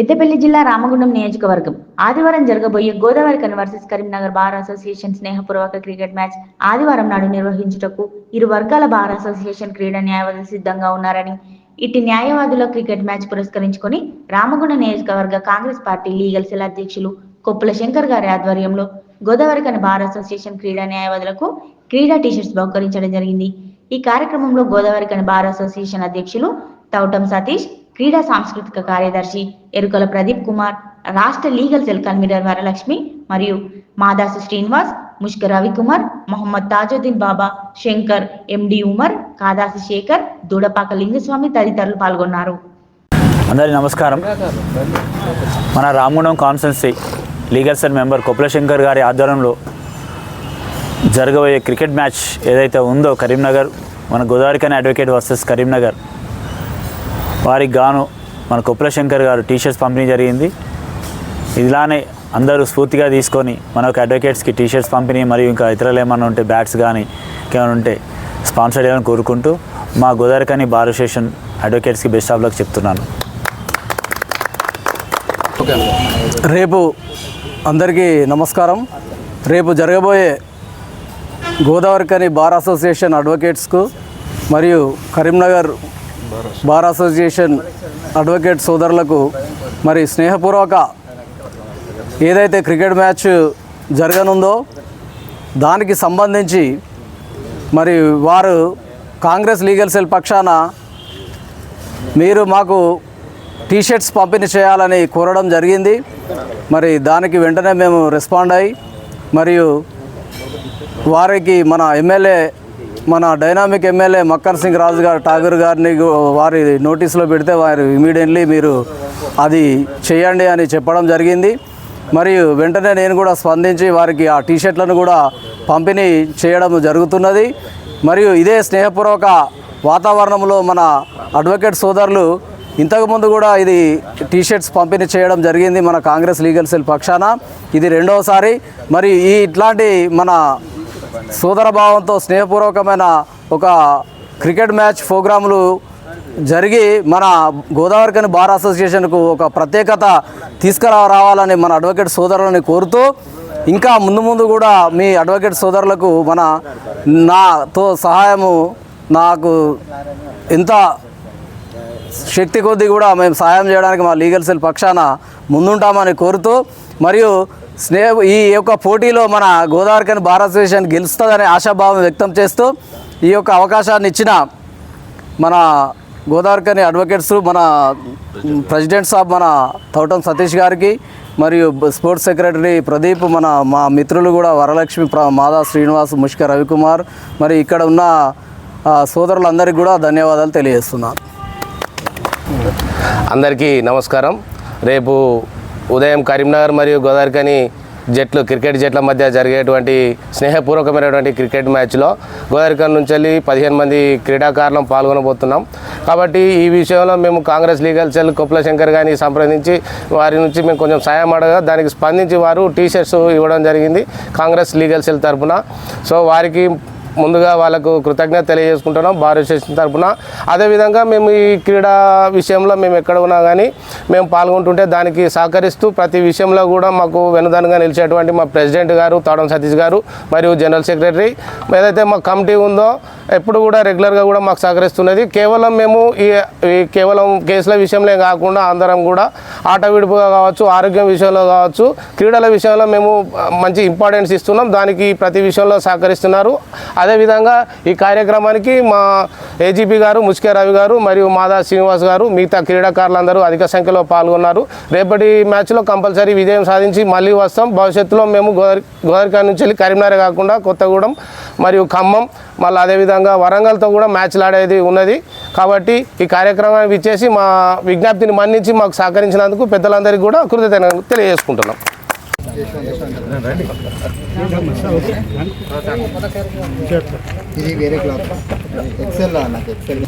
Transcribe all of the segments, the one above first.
పెద్దపల్లి జిల్లా రామగుండం నియోజకవర్గం. ఆదివారం జరగబోయే Godavarikhani versus Karimnagar bar association స్నేహపూర్వక క్రికెట్ మ్యాచ్ ఆదివారం నాడు నిర్వహించుటకు ఇరు వర్గాల బార్ అసోసియేషన్ క్రీడా న్యాయవాదులు సిద్ధంగా ఉన్నారని ఇటు న్యాయవాదుల క్రికెట్ మ్యాచ్ పురస్కరించుకొని రామగుండం నియోజకవర్గ కాంగ్రెస్ పార్టీ లీగల్ సెల్ అధ్యక్షులు కొప్పుల శంకర్ గారి ఆధ్వర్యంలో గోదావరి కన్ బార్ అసోసియేషన్ క్రీడా న్యాయవాదులకు క్రీడా టీషర్ట్స్ బహుకరించడం జరిగింది. ఈ కార్యక్రమంలో గోదావరి కన్ బార్ అసోసియేషన్ అధ్యక్షులు తౌటం సతీష్ క్రీడా సాంస్కృతిక కార్యదర్శి ఎరుకల ప్రదీప్ కుమార్ రాష్ట్ర లీగల్ సెల్ కన్వీనర్ వరలక్ష్మి మరియు మాదాసు శ్రీనివాస్ ముష్క రవికుమార్ మొహమ్మద్ తాజుద్దీన్ బాబా శంకర్ ఎండి ఉమర్ కాదాసి శేఖర్ దూడపాక లింగస్వామి తదితరులు పాల్గొన్నారు. అందరి నమస్కారం. మన Ramagundam constituency legal cell member Koppula Shankar గారి ఆధ్వర్యంలో జరగబోయే క్రికెట్ మ్యాచ్ ఏదైతే ఉందో కరీంనగర్ మన గోదావరికని అడ్వకేట్ వర్సెస్ కరీంనగర్ వారికి గాను మన కొప్పుల శంకర్ గారు టీషర్ట్స్ పంపిణీ జరిగింది. ఇలానే అందరూ స్ఫూర్తిగా తీసుకొని మన యొక్క అడ్వకేట్స్కి టీషర్ట్స్ పంపిణీ మరియు ఇంకా ఇతరులు ఏమైనా ఉంటే బ్యాట్స్ కానీ ఇంకేమైనా ఉంటే స్పాన్సర్ చేయాలని కోరుకుంటూ మా గోదావరికని బార్ అసోసియేషన్ అడ్వకేట్స్కి బెస్ట్ ఆఫ్ లక్ చెప్తున్నాను. రేపు అందరికీ నమస్కారం. రేపు జరగబోయే గోదావరికని బార్ అసోసియేషన్ అడ్వకేట్స్కు మరియు కరీంనగర్ బార్ అసోసియేషన్ అడ్వకేట్ సోదరులకు మరి స్నేహపూర్వక ఏదైతే క్రికెట్ మ్యాచ్ జరగనుందో దానికి సంబంధించి మరి వారు కాంగ్రెస్ లీగల్ సెల్ పక్షాన మీరు మాకు టీషర్ట్స్ పంపిణీ చేయాలని కోరడం జరిగింది. మరి దానికి వెంటనే మేము రెస్పాండ్ అయ్యి మరియు వారికి మన ఎమ్మెల్యే మన డైనామిక్ ఎమ్మెల్యే మక్కన్ సింగ్ రాజు గారు ఠాగూర్ గారిని వారి నోటీసులో పెడితే వారు ఇమీడియట్లీ మీరు అది చేయండి అని చెప్పడం జరిగింది. మరియు వెంటనే నేను కూడా స్పందించి వారికి ఆ టీషర్ట్లను కూడా పంపిణీ చేయడం జరుగుతున్నది. మరియు ఇదే స్నేహపూర్వక వాతావరణంలో మన అడ్వకేట్ సోదరులు ఇంతకుముందు కూడా ఇది టీషర్ట్స్ పంపిణీ చేయడం జరిగింది మన కాంగ్రెస్ లీగల్ సెల్ పక్షాన. ఇది రెండవసారి మరి ఈ ఇట్లాంటి మన సోదర భావంతో స్నేహపూర్వకమైన ఒక క్రికెట్ మ్యాచ్ ప్రోగ్రాములు జరిగి మన గోదావరికని బార్ అసోసియేషన్కు ఒక ప్రత్యేకత తీసుకురావాలని మన అడ్వకేట్ సోదరులని కోరుతూ ఇంకా ముందు ముందు కూడా మీ అడ్వకేట్ సోదరులకు మన నాతో సహాయము నాకు ఎంత శక్తి కొద్దీ కూడా మేము సహాయం చేయడానికి మా లీగల్ సెల్ పక్షాన ముందుంటామని కోరుతూ మరియు స్నేహ ఈ యొక్క పోటీలో మన గోదావరికని భారత అసోసియేషన్ గెలుస్తుందనే ఆశాభావం వ్యక్తం చేస్తూ ఈ యొక్క అవకాశాన్ని ఇచ్చిన మన గోదావరికని అడ్వకేట్స్ మన ప్రెసిడెంట్ సాబ్ మన తౌటం సతీష్ గారికి మరియు స్పోర్ట్స్ సెక్రటరీ ప్రదీప్ మన మా మిత్రులు కూడా వరలక్ష్మి ప్ర మాదా శ్రీనివాస్ ముష్క రవికుమార్ మరి ఇక్కడ ఉన్న సోదరులందరికీ కూడా ధన్యవాదాలు తెలియజేస్తున్నాను. అందరికీ నమస్కారం. రేపు ఉదయం కరీంనగర్ మరియు గోదావరికని జట్లు క్రికెట్ జట్ల మధ్య జరిగేటువంటి స్నేహపూర్వకమైనటువంటి క్రికెట్ మ్యాచ్లో గోదావరికన్ నుంచి వెళ్ళి పదిహేను మంది క్రీడాకారులం పాల్గొనబోతున్నాం. కాబట్టి ఈ విషయంలో మేము కాంగ్రెస్ లీగల్ సెల్ కొప్పుల శంకర్ గారిని సంప్రదించి వారి నుంచి మేము కొంచెం సాయం అడగా దానికి స్పందించి వారు టీ షర్ట్స్ ఇవ్వడం జరిగింది కాంగ్రెస్ లీగల్ సెల్ తరఫున సో వారికి ముందుగా వాళ్ళకు కృతజ్ఞత తెలియజేసుకుంటున్నాం భారత అసోసియేషన్ తరఫున అదేవిధంగా మేము ఈ క్రీడా విషయంలో మేము ఎక్కడ ఉన్నా కానీ మేము పాల్గొంటుంటే దానికి సహకరిస్తూ ప్రతి విషయంలో కూడా మాకు వెనుదనుగా నిలిచేటువంటి మా ప్రెసిడెంట్ గారు తాడం సతీష్ గారు మరియు జనరల్ సెక్రటరీ ఏదైతే మా కమిటీ ఉందో ఎప్పుడు కూడా రెగ్యులర్గా కూడా మాకు సహకరిస్తున్నది. కేవలం మేము ఈ కేవలం కేసుల విషయంలో కాకుండా అందరం కూడా ఆట విడుపుగా కావచ్చు ఆరోగ్యం విషయంలో కావచ్చు క్రీడల విషయంలో మేము మంచి ఇంపార్టెన్స్ ఇస్తున్నాం. దానికి ప్రతి విషయంలో సహకరిస్తున్నారు. అదేవిధంగా ఈ కార్యక్రమానికి మా ఏజీపీ గారు ముస్కే రవి గారు మరియు మాదా శ్రీనివాస్ గారు మిగతా క్రీడాకారులందరూ అధిక సంఖ్యలో పాల్గొన్నారు. రేపటి మ్యాచ్లో కంపల్సరీ విజయం సాధించి మళ్ళీ వస్తాం. భవిష్యత్తులో మేము గోదావరి గోదావరికాయ నుంచి వెళ్ళి కరీంనగర్ కాకుండా కొత్తగూడెం మరియు ఖమ్మం మళ్ళీ అదేవిధంగా వరంగల్తో కూడా మ్యాచ్లు ఆడేది ఉన్నది. కాబట్టి ఈ కార్యక్రమాన్ని ఇచ్చేసి మా విజ్ఞప్తిని మన్నించి మాకు సహకరించినందుకు పెద్దలందరికీ కూడా కృతజ్ఞతలు తెలియజేసుకుంటున్నాం. ఇది వేరే క్లాత్. ఎక్సెల్ నాకు ఎక్సెల్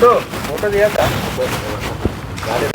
ఫోటో. ఫోటో తీయక గాలి